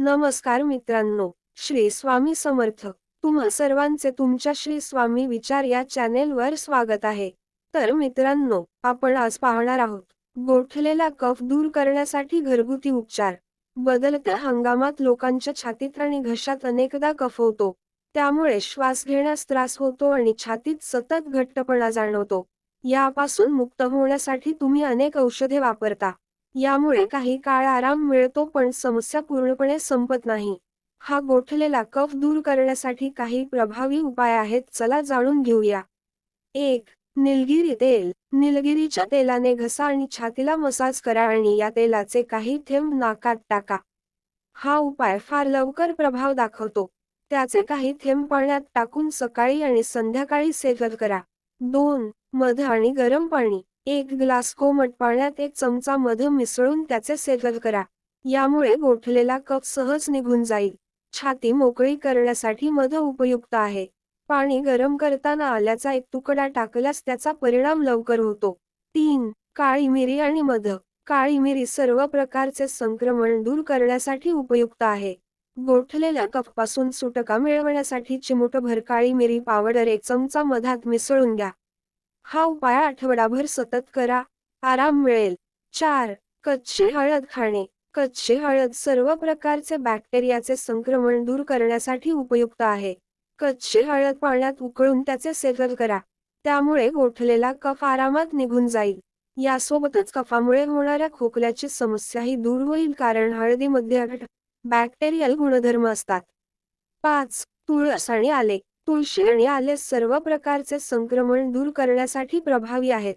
नमस्कार मित्रांनो श्री स्वामी समर्थ. तुम्हा सर्वांचे तुमच्या श्री स्वामी विचार या चॅनेलवर स्वागत आहे. तर मित्रांनो आपण आज पाहणार आहोत गोठलेला कफ दूर करण्यासाठी घरगुती उपचार. बदलत्या हंगामात लोकांच्या छातीत आणि घशात अनेकदा कफ होतो. त्यामुळे श्वास घेण्यास त्रास होतो आणि छातीत सतत घट्टपणा जाणवतो. यापासून मुक्त होण्यासाठी तुम्ही अनेक औषधे वापरता. यामुळे काही काळ आराम मिळतो पण समस्या पूर्णपणे संपत नाही. हा गोठलेला कफ दूर करण्यासाठी काही प्रभावी उपाय आहेत चला जाणून घेऊया. एक निलगिरी तेल. निलगिरीच्या तेलाने घसा आणि छातीला मसाज करा आणि या तेलाचे काही थेंब नाकात टाका. हा उपाय फार लवकर प्रभाव दाखवतो. त्याचे काही थेंब पाण्यात टाकून सकाळी आणि संध्याकाळी सेवन करा. दोन मध आणि गरम पाणी. एक ग्लास कोमट पाण्यात एक चमचा मध मिसळून त्याचे सेवन करा. यामुळे गोठलेला कफ सहज निघून जाईल. छाती मोकळी करण्यासाठी मध उपयुक्त आहे. पाणी गरम करताना आल्याचा एक तुकडा टाकल्यास त्याचा परिणाम लवकर होतो. तीन काळी मिरी आणि मध. काळी मिरी सर्व प्रकारचे संक्रमण दूर करण्यासाठी उपयुक्त आहे. गोठलेल्या कफपासून सुटका मिळवण्यासाठी चिमुटभर काळी मिरी पावडर एक चमचा मधात मिसळून घ्या. हा उपाय आठवडाभर सतत करा. आराम मिळेल. चार. कच्ची हळद खाणे. कच्ची हळद सर्व प्रकारचे बॅक्टेरियाचे संक्रमण दूर करण्यासाठी उपयुक्त आहे. कच्ची हळद पाण्यात उकळून त्याचे सेवन करा. त्यामुळे गोठलेला कफ आरामात निघून जाईल. यासोबतच कफामुळे होणाऱ्या खोकल्याची समस्याही दूर होईल कारण हळदीमध्ये बॅक्टेरियल गुणधर्म असतात. पाच. तुळस आणि आले. तुळशी आणि आले सर्व प्रकारचे संक्रमण दूर करण्यासाठी प्रभावी आहेत.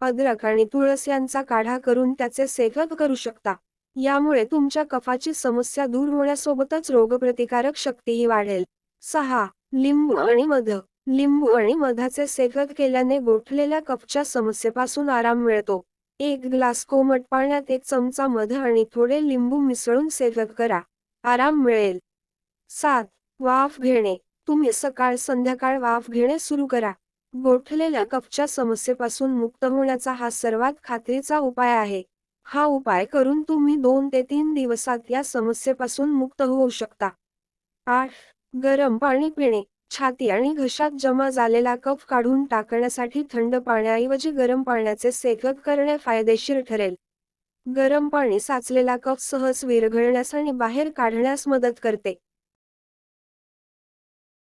अद्रक आणि तुळस यांचा काढा करून त्याचे सेवन करू शकता. यामुळे तुमच्या कफाची समस्या दूर होण्यासोबतच रोगप्रतिकारक शक्तीही वाढेल. सहा लिंबू आणि मध. लिंबू आणि मधाचे सेवन केल्याने गोठलेल्या कफच्या समस्येपासून आराम मिळतो. एक ग्लास कोमट पाण्यात एक चमचा मध आणि थोडे लिंबू मिसळून सेवन करा. आराम मिळेल. सात वाफ घेणे. तुम्ही सकाळ संध्याकाळ वाफ घेणे सुरू करा. गोठलेल्या कफच्या समस्येपासून मुक्त होण्याचा हा सर्वात खात्रीचा उपाय आहे. हा उपाय करून तुम्ही दोन ते तीन दिवसात या समस्येपासून मुक्त होऊ शकता. आठ. गरम पाणी पिणे. छाती आणि घशात जमा झालेला कफ काढून टाकण्यासाठी थंड पाण्याऐवजी गरम पाण्याचे सेकत करणे फायदेशीर ठरेल. गरम पाणी साचलेला कफ सहज विरघळण्यास आणि बाहेर काढण्यास मदत करते.